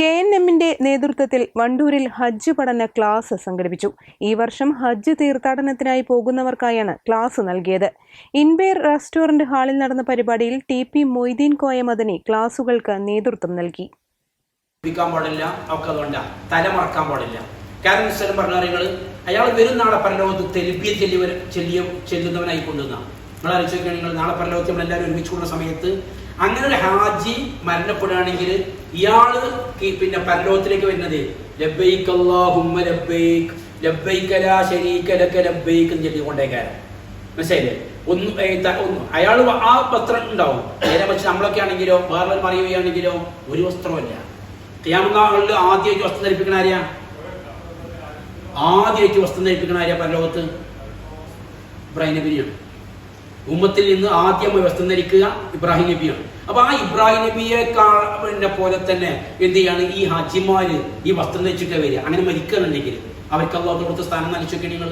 K N എമ്മിന്റെ നേതൃത്വത്തിൽ വണ്ടൂരിൽ ഹജ്ജ് പഠന ക്ലാസ് സംഘടിപ്പിച്ചു. ഈ വർഷം ഹജ്ജ് തീർത്ഥാടനത്തിനായി പോകുന്നവർക്കായാണ് ക്ലാസ് നൽകിയത്. ഇൻബേർ റെസ്റ്റോറന്റ് ഹാളിൽ നടന്ന പരിപാടിയിൽ ടി പി മൊയ്തീൻ കോയ മദനി ക്ലാസുകൾക്ക് നേതൃത്വം നൽകി. പാടില്ല ഒക്കെ അതുകൊണ്ടാണ് തല മറക്കാൻ പാടില്ല. കാരണം സ്ഥലം പറഞ്ഞ കാര്യങ്ങൾ അയാൾ വരും നാളെ പരലോകത്ത് തെലിപ്പിയ ചെല്ലിയവർ ചെല്ലിയ ചെല്ലുന്നവനായി കൊണ്ടുവന്ന നിങ്ങൾ ആലോചിക്കുക നിങ്ങൾ നാളെ പരലോകത്ത് നമ്മളെല്ലാവരും ഒരുമിച്ച് കൂടുന്ന സമയത്ത് അങ്ങനെ ഒരു ഹാജി മരണപ്പെടുകയാണെങ്കിൽ ഇയാൾ പിന്നെ പരലോകത്തിലേക്ക് വരുന്നത് ഒന്ന് ഒന്ന്. അയാൾ ആ വസ്ത്രം ഉണ്ടാവും. നേരെ പക്ഷെ നമ്മളൊക്കെ ആണെങ്കിലോ വേറെ പറയുകയാണെങ്കിലോ ഒരു വസ്ത്രമല്ല ക്യാമറകളിൽ ആദ്യമായിട്ട് വസ്ത്രം ധരിപ്പിക്കണ ആരെയാ ആദ്യമായിട്ട് വസ്ത്രം ധരിപ്പിക്കണ ആരെയാ പരലോകത്ത്? ലോകത്ത് നബിയാണ് ഉമ്മത്തിൽ നിന്ന് ആദ്യം വസ്ത്രം ധരിക്കുക ഇബ്രാഹിം നബിയാണ്. അപ്പൊ ആ ഇബ്രാഹിം നബിയെ പിന്നെ പോലെ തന്നെ എന്ത് ചെയ്യാണ്? ഈ ഹാജിമാര് ഈ വസ്ത്രം ധരിച്ചിട്ട് വരിക. അങ്ങനെ മരിക്കുന്നുണ്ടെങ്കിൽ അവർക്ക് അള്ളാഹ് കൊടുത്ത സ്ഥാനം നനച്ചൊക്കെ നിങ്ങൾ.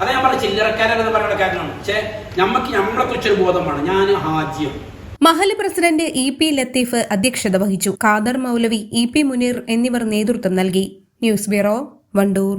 അതാ ഞാൻ പറഞ്ഞ ചില്ലറക്കാരെന്ന് പറയുന്ന കാര്യമാണ് പക്ഷേ നമുക്ക് നമ്മളെ കുറിച്ചൊരു ബോധമാണ്. ഞാൻ ഹാജ്യം മഹൽ പ്രസിഡന്റ് ഇ പി ലത്തീഫ് അധ്യക്ഷത വഹിച്ചു. ഖാദർ മൗലവി ഇ പി മുനീർ എന്നിവർ നേതൃത്വം നൽകി. News bureau Wandoor.